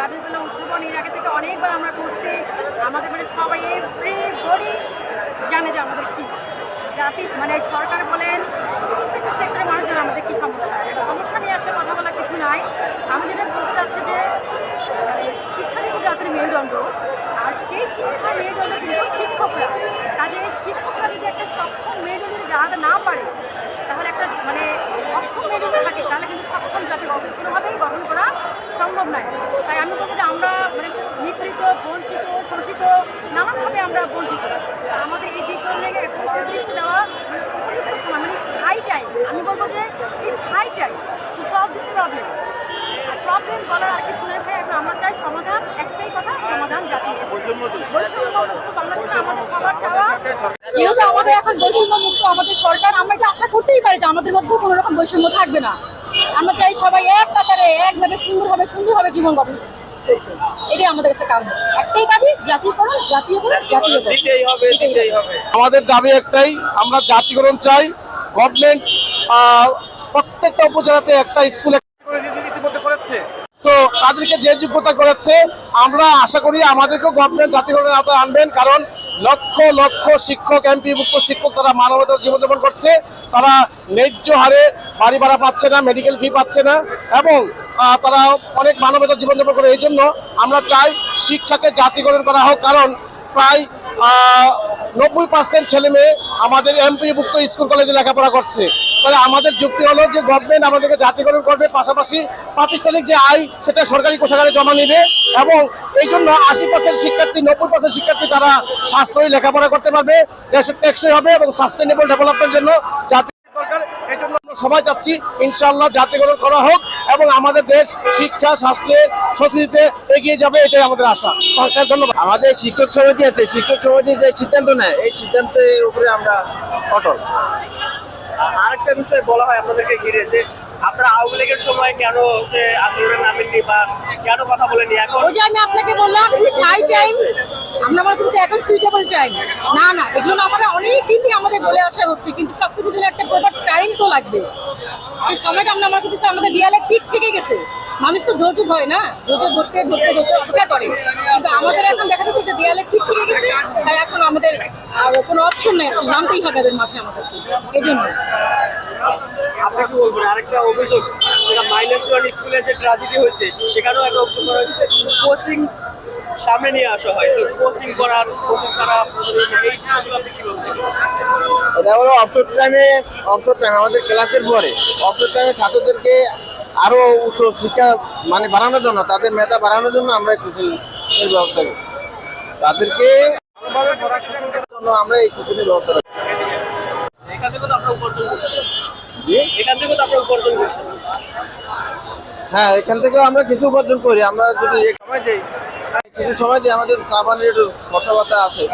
দাবিগুলো উদ্ভাবন, এর আগে থেকে অনেকবার আমরা করছি আমাদের মানে সবাই এভরি বডি জানে যে আমাদের কী জাতি মানে সরকার বলেন প্রত্যেকটা সেক্টরের মানুষজন আমাদের কী সমস্যা? সমস্যা নিয়ে আসলে কথা বলার কিছু নাই। আমি যেটা বলতে চাচ্ছি যে মানে শিক্ষা যেহেতু জাতির মেরুদণ্ড আর সেই শিক্ষা মেরুদণ্ড কিন্তু শিক্ষকরা কাজে এই শিক্ষকরা যদি একটা সক্ষম মেরুদণ্ড যদি জানাতে না পারে তাহলে একটা মানে অক্ষম মেরুদণ্ড থাকে তাহলে কিন্তু সক্ষম জাতি গঠন কোনোভাবেই গঠন করা সম্ভব নয় তাই আমি বলব যে আমরা মানে বঞ্চিত, শোষিত, নানানভাবে আমরা বঞ্চিত। আমাদের এই দিকগুলো লেগে এখন দৃষ্টি দেওয়া উপযুক্ত সময় মানে ইটস হাই টাইম আমি বলব যে it's high time to solve this problem problem বলার আর কিছু নেই এখন আমরা চাই সমাধান, একটাই কথা, সমাধান জাতি। বৈষম্যমুক্ত বাংলাদেশে আমাদের সবার চাওয়া। যেহেতু আমাদের এখন বৈষম্য মুক্ত আমাদের সরকার, আমরা এটা আশা করতেই পারি যে আমাদের মধ্যে কোনো রকম বৈষম্য থাকবে না। আমরা চাই সবাই এক কাতারে একভাবে সুন্দরভাবে সুন্দরভাবে জীবন গঠন। করতে। এটাই আমাদের কাছে একটাই দাবি জাতীয়করণ জাতীয়করণ জাতীয়করণ। দিতেই হবে দিতেই হবে। আমাদের দাবি একটাই আমরা জাতিকরণ চাই গভর্নমেন্ট প্রত্যেকটা উপজেলাতে একটা স্কুলে সো তাদেরকে যে যোগ্যতা করেছে আমরা আশা করি আমাদেরকেও গভর্নমেন্ট জাতিকরণের আওতায় আনবেন কারণ লক্ষ লক্ষ শিক্ষক এমপিভুক্ত শিক্ষক তারা মানবতার জীবনযাপন করছে। তারা ন্যায্য হারে বাড়ি ভাড়া পাচ্ছে না মেডিকেল ফি পাচ্ছে না এবং তারা অনেক মানবতার জীবনযাপন করে। এই জন্য আমরা চাই শিক্ষাকে জাতিকরণ করা হোক, কারণ প্রায় নব্বই পার্সেন্ট ছেলে মেয়ে আমাদের এমপিভুক্ত স্কুল কলেজে লেখাপড়া করছে। তাহলে আমাদের যুক্তি হলো যে গভর্নমেন্ট আমাদেরকে জাতিকরণ করবে, পাশাপাশি প্রাতিষ্ঠানিক যে আয়, সেটা সরকারি কোষাগারে জমা নেবে এবং এই জন্য আশি পার্সেন্ট শিক্ষার্থী, নব্বই পার্সেন্ট শিক্ষার্থী তারা সাশ্রয়ী লেখাপড়া করতে পারবে। দেশের টেকসই হবে এবং সাস্টেনেবল ডেভেলপমেন্টের জন্য জাতি দরকার এই জন্য আমরা সবাই চাচ্ছি ইনশাআল্লাহ জাতিকরণ করা হোক এবং আমাদের দেশ শিক্ষা স্বাস্থ্যে সংস্কৃতিতে এগিয়ে যাবে এটাই আমাদের আশা। সরকার ধন্যবাদ। আমাদের শিক্ষক সমিতি আছে শিক্ষক সমিতি যে সিদ্ধান্ত নেয় এই সিদ্ধান্তের উপরে আমরা অটল। আরেকটা বিষয় বলা হয় আপনাদেরকে ঘিরে যে আপনারা আওয়ামী লীগের সময় কেন হচ্ছে আন্দোলনে নামেননি বা কেন কথা বলেনি এখন ওই যে আমি আপনাকে বললাম হাই টাইম। আমরা মনে করছি এখন সুইটেবল টাইম না না এগুলো আমরা অনেক দিন থেকে আমাদের বলে আসা হচ্ছে কিন্তু সবকিছুর জন্য একটা প্রপার টাইম তো লাগবে। সেই সময়টা আমরা মনে করতেছি আমাদের দেয়ালে পিঠ থেকে গেছে, মানুষ তো ধৈর্য ধরে না। ধৈর্য ধরতে ধরতে ধরতে অপেক্ষা করে। কিন্তু আমাদের এখন দেখা যাচ্ছে যে দেয়ালে পিঠ থেকে গেছে, তাই এখন আমাদের আর কোনো অপশন নেই আসলে নামতেই হবে এদের মাঠে আমাদেরকে। এই জন্য। বলবেন? আরেকটা অভিযোগ সামনে নিয়ে আসা হয়। তো কোচিং করার কোচিং ছাড়া এই এটা হলো অবসর টাইমে অবসর টাইম আমাদের ক্লাসের পরে। অবসর টাইমে ছাত্রদেরকে আরও উচ্চ শিক্ষা মানে বাড়ানোর জন্য তাদের মেধা বাড়ানোর জন্য আমরা কোচিং এর ব্যবস্থা করছি। তাদেরকে ভালোভাবে পড়াশোনা করার জন্য আমরা এই কোচিং এর ব্যবস্থা রাখছি এখান থেকে তো আপনারা উপার্জন করছেন। এখান থেকে তো আপনারা উপার্জন করছেন। হ্যাঁ এখান থেকেও আমরা কিছু উপার্জন করি। আমরা যদি সময় দিই কিছু সময় দিই আমাদের সাবানের একটু কথাবার্তা আছে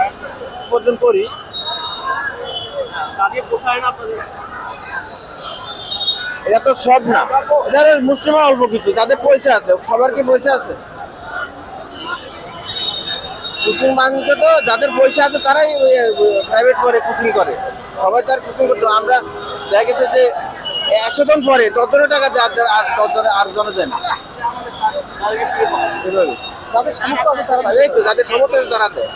উপার্জন করি। দিয়ে এটা তো সব না। এদের মুসলিমা অল্প কিছু যাদের পয়সা আছে সবার কি পয়সা আছে? কুসিং মানুষ তো যাদের পয়সা আছে তারাই প্রাইভেট করে কুসিং করে। সবাই তার কুসিং করতে আমরা দেখা গেছে যে একশো জন পরে ততজনের টাকা দেয় আর- ততজনে আর জনে দেয় না। যাদের সামর্থ্য আছে তারা তাদের যাদের সামর্থ্য আছে তারা দেয়।